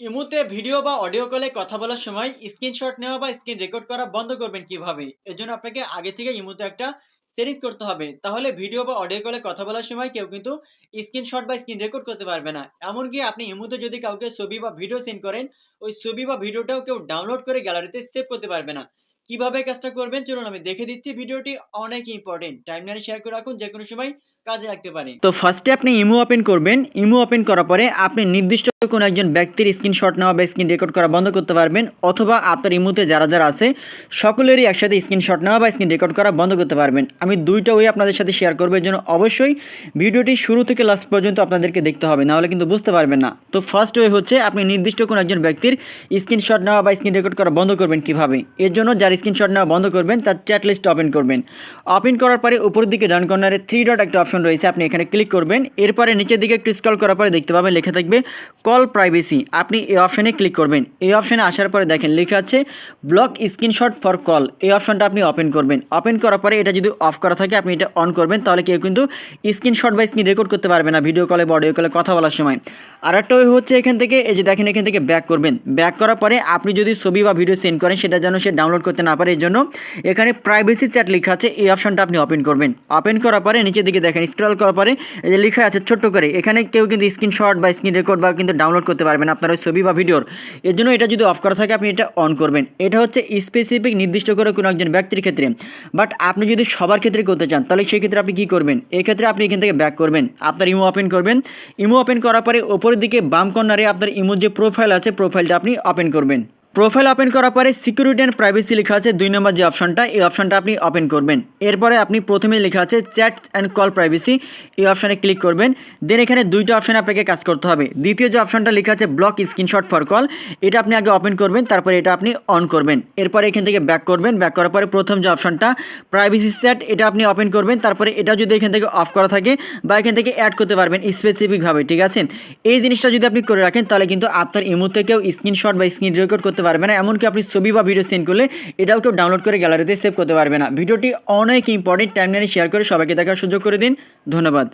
ইমোতে ভিডিও বা অডিও কলে কথা বলার সময় স্ক্রিনশট নেওয়া বা স্ক্রিন রেকর্ড করা বন্ধ করবেন কীভাবে? এজন্য আপনাকে আগে থেকে ইমোতে একটা সেটিংস করতে হবে। তাহলে ভিডিও বা অডিও কলে কথা বলার সময় কেউ কিন্তু স্ক্রিনশট বা স্ক্রিন রেকর্ড করতে পারবে না। এমনকি আপনি ইমোতে যদি কাউকে ছবি বা ভিডিও সেন্ড করেন, ওই ছবি বা ভিডিওটাও কেউ ডাউনলোড করে গ্যালারিতে সেভ করতে পারবে না। কীভাবে কাজটা করবেন চলুন আমি দেখে দিচ্ছি। ভিডিওটি অনেক ইম্পোর্টেন্ট। টাইমলাইনে শেয়ার করে রাখুন যেকোনো সময় কাজে লাগতে পারে। তো ফার্স্টে আপনি ইমো ওপেন করবেন। ইমো ওপেন করার পরে আপনি নির্দিষ্ট কোনো একজন ব্যক্তির স্ক্রিনশট নেওয়া বা স্ক্রিন রেকর্ড করা বন্ধ করতে পারবেন অথবা আপনার ইমোতে যারা, যারা আছে সকলেরই একসাথে স্ক্রিনশট নেওয়া বা স্ক্রিন রেকর্ড করা বন্ধ করতে পারবেন। আমি ২ টা ওয়ে আপনাদের সাথে শেয়ার করব। এজন্য অবশ্যই ভিডিওটি শুরু থেকে লাস্ট পর্যন্ত আপনাদেরকে দেখতে হবে। নাহলে কিন্তু বুঝতে পারবেন না। তো ফার্স্ট ওয়ে হচ্ছে আপনি নির্দিষ্ট কোনো একজন ব্যক্তির স্ক্রিনশট নেওয়া বা স্ক্রিন রেকর্ড করা বন্ধ করবেন কীভাবে? এর জন্য যার স্ক্রিনশট নেওয়া বন্ধ করবেন তার চ্যাট লিস্ট ওপেন করবেন। ওপেন করার পরে উপরের দিকে ডান কর্নারে 3 ডট একটা অপশন রয়েছে। আপনি এখানে ক্লিক করবেন। এরপরে নিচের দিকে একটু স্ক্রল করার পরে দেখতে পাবেন, লেখা থাকবে কল প্রাইভেসি। আপনি এই অপশনে ক্লিক করবেন। এই অপশনে আসার পরে দেখেন, লেখা আছে ব্লক স্ক্রিনশট ফর কল। এই অপশনটা আপনি ওপেন করবেন। ওপেন করার পরে এটা যদি অফ করা থাকে, আপনি এটা অন করবেন, তাহলে কেউ কিন্তু স্ক্রিনশট বা স্ক্রিন রেকর্ড করতে পারবে না ভিডিও কলে বা অডিও কলে কথা বলার সময়। আরেকটা ওয়ে হচ্ছে এখান থেকে, এই যে দেখেন এখান থেকে ব্যাক করবেন। ব্যাক করার পরে আপনি যদি ছবি বা ভিডিও সেন্ড করেন, সেটা যেন সে ডাউনলোড করতে না পারে এর জন্য এখানে প্রাইভেসি চ্যাট লেখা আছে, এই অপশনটা আপনি ওপেন করবেন। ওপেন করার পরে নিচের দিকে দেখেন স্ক্রল করার পরে এই যে লেখা আছে ছোট্ট করে, এখানে কেউ কিন্তু স্ক্রিনশট বা স্ক্রিন রেকর্ড বা কিন্তু ডাউনলোড করতে পারবেন আপনার ওই ছবি বা ভিডিওর। এর জন্য এটা যদি অফ করা থাকে, আপনি এটা অন করবেন। এটা হচ্ছে স্পেসিফিক নির্দিষ্ট করে কোনো একজন ব্যক্তির ক্ষেত্রে। বাট আপনি যদি সবার ক্ষেত্রে করতে চান, তাহলে সেই ক্ষেত্রে আপনি কী করবেন? এই ক্ষেত্রে আপনি এখান থেকে ব্যাক করবেন। আপনার ইমো ওপেন করবেন। ইমো ওপেন করার পরে উপরের দিকে বাম কর্নারে আপনার ইমোর যে প্রোফাইল আছে প্রোফাইলটা আপনি ওপেন করবেন। প্রোফাইল ওপেন করার পরে সিকিউরিটি অ্যান্ড প্রাইভেসি লেখা আছে ২ নম্বর যে অপশনটা, এই অপশনটা আপনি ওপেন করবেন। এরপরে আপনি প্রথমে লেখা আছে, চ্যাট অ্যান্ড কল প্রাইভেসি, এই অপশনে ক্লিক করবেন। দেন এখানে ২ টা অপশনে আপনাকে কাজ করতে হবে। দ্বিতীয় যে অপশনটা লেখা আছে, ব্লক স্ক্রিনশট ফর কল, এটা আপনি আগে ওপেন করবেন, তারপরে এটা আপনি অন করবেন। এরপরে এখান থেকে ব্যাক করবেন। ব্যাক করার পরে প্রথম যে অপশনটা, প্রাইভেসি চ্যাট এটা আপনি ওপেন করবেন। তারপরে এটা যদি এখান থেকে অফ করা থাকে বা এখান থেকে অ্যাড করতে পারবেন স্পেসিফিকভাবে ঠিক আছে? এই জিনিসটা যদি আপনি করে রাখেন, তাহলে কিন্তু আপনার ইমো থেকেও স্ক্রিনশট বা স্ক্রিন রেকর্ড করতে পারবে না। এমনকি আপনি ছবি বা ভিডিও সেন্ড করলে এটাও কেউ ডাউনলোড করে গ্যালারিতে সেভ করতে পারবে না। ভিডিওটি অনেক ইম্পর্টেন্ট টাইমলাইনে শেয়ার করে সবাইকে দেখার সুযোগ করে দিন। ধন্যবাদ।